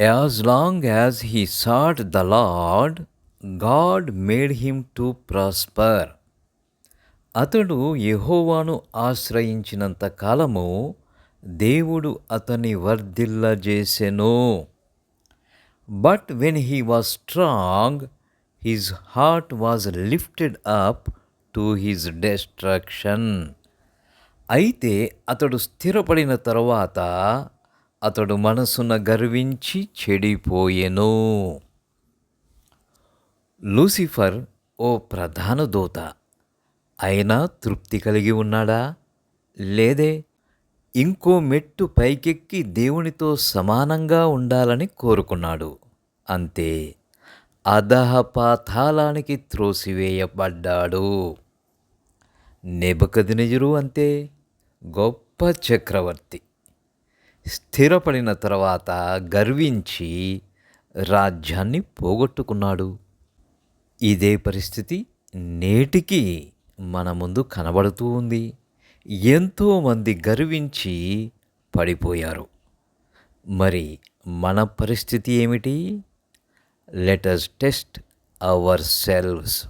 As long as he sought the Lord, God made him to prosper. అతడు యహోవాను ఆశ్రయించినంత కాలము దేవుడు అతని వర్ధిల్లజేసెను but when he was strong his heart was lifted up to his destruction అయితే అతడు స్థిరపడిన తరువాత అతడు మనసున గర్వించి చెడిపోయెను. లూసిఫర్ ఓ ప్రధాన దూత. అయినా తృప్తి కలిగి ఉన్నాడా? లేదే ఇంకో మెట్టు పైకెక్కి దేవునితో సమానంగా ఉండాలని కోరుకున్నాడు. అంతే అధహ పాతాళానికి త్రోసివేయబడ్డాడు. నెబకదినజరు అంతే గొప్ప చక్రవర్తి. స్థిరపడిన తర్వాత గర్వించి రాజ్యాన్ని పోగొట్టుకున్నాడు. ఇదే పరిస్థితి నేటికి మన ముందు కనబడుతూ ఉంది. ఎంతోమంది గర్వించి పడిపోయారు. మరి మన పరిస్థితి ఏమిటి? Let's test our selves